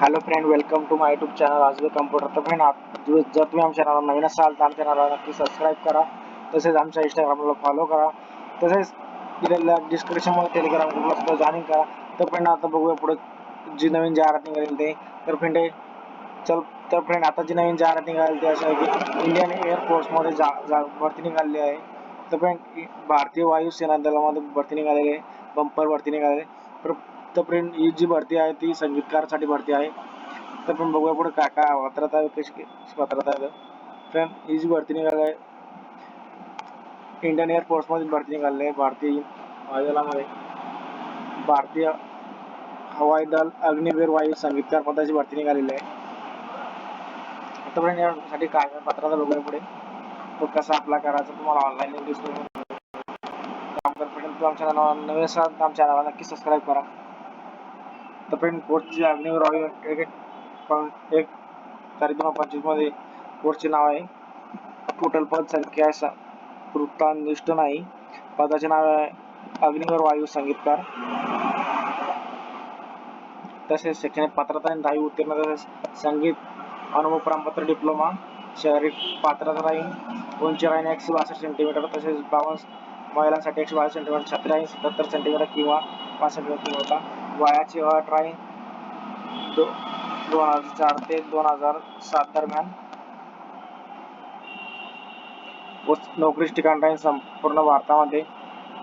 Hello friend welcome to my YouTube channel आज computer तर friend जर तुम्ही आमच्या चॅनलला नवीन असाल तर आमच्या चॅनलला नक्की सबस्क्राईब करा. तसेच आमच्या इंस्टाग्रामला फॉलो करा. तसेच दिलेल्या डिस्क्रिप्शनमध्ये टेलिग्राम ग्रुपला सुद्धा जॉईन करा. तर फ्रेंड आता बघूया पुढे जी नवीन जाहिरात निघाली ते. तर फ्रेंड चल तर फ्रेंड आता जी नवीन जाहिरात निघाली ती अशी आहे की इंडियन एअरफोर्समध्ये जा जा भरती निघालेली आहे. तर फ्रेंड भारतीय वायुसेना दलामध्ये भरती निघालेली आहे. बंपर भरती निघालेली तर आत्तापर्यंत ही जी भरती आहे ती संगीतकारसाठी भरती आहे. तर पण बघूया पुढे काय काय पात्रता आहे कशी पात्रता आहे. फ्रेंड ही जी भरती निघाली आहे इंडियन एअरफोर्समध्ये भरती निघाली आहे भारतीय वायुदलामध्ये. भारतीय हवाई दल अग्निवीर वायू संगीतकार पदाची भरती निघालेली आहे. आता यासाठी काय काय पात्रता बघूया पुढे. तो कसा अप्लाय करायचा तुम्हाला ऑनलाईन इंग्लिश काम कर आमच्या नावाला नवीन असाल तर आमच्या नावाला नक्की सबस्क्राईब करा. तर कोर्टची कोर्सची अग्निवीर क्रिकेट एक पण दोन पंचवीसमध्ये कोर्टचे नाव आहे. टोटल पद संख्या स वृत्तानिष्ठ नाही. पदाचे नाव आहे अग्निवर वायू संगीतकार. तसेच शैक्षणिक पात्रता आणि दहावी उत्तीर्ण तसेच संगीत अनुभव प्रमाणपत्र डिप्लोमा. शारीरिक पात्रता राहील उंची राहील एकशे बासष्ट सेंटीमीटर तसेच बावन्न महिलांसाठी एकशे बावीस सेंटीमीटर छत्री राहील सत्तर सेंटीमीटर किंवा पाच सेंटीमीटर होता. वयाची अट राहील दो दोन हजार चार ते दोन हजार सात दरम्यान. व ठिकाण राहील संपूर्ण भारतामध्ये.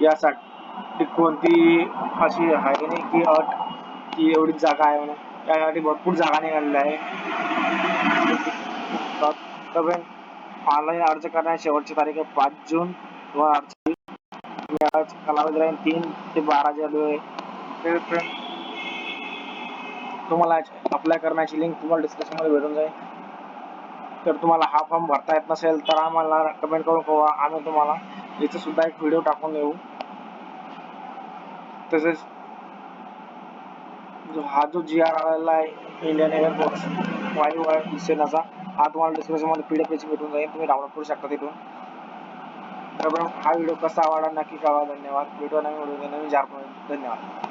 यासाठी कोणती अशी आहे नाही की अट की एवढी जागा आहे म्हणून. त्यासाठी भरपूर जागा निघालेल्या आहे ऑनलाईन अर्ज करण्याची शेवटची तारीख आहे पाच जून. दोन हजार कालावधी राहील तीन ते बारा जानेवारी. आहे फ्रेंड तुम्हाला अप्लाय करण्याची लिंक तुम्हाला डिस्क्रिप्शनमध्ये भेटून जाईल. तर तुम्हाला हा फॉर्म भरता येत नसेल तर आम्हाला कमेंट करून कळवा. आम्ही तुम्हाला याचा सुद्धा एक व्हिडिओ टाकून देऊ. तसेच जो हा जो जी आर आलेला आहे इंडियन एअरफोर्स वायू सेनाचा हा तुम्हाला डिस्क्रिप्शनमध्ये पी डी एफ भेटून जाईल. तुम्ही डाउनलोड करू शकता तिथून. तर हा व्हिडिओ कसा आवडला नक्की कळवा. धन्यवाद. व्हिडिओ नवीन व्हिडिओ नवीन जार धन्यवाद.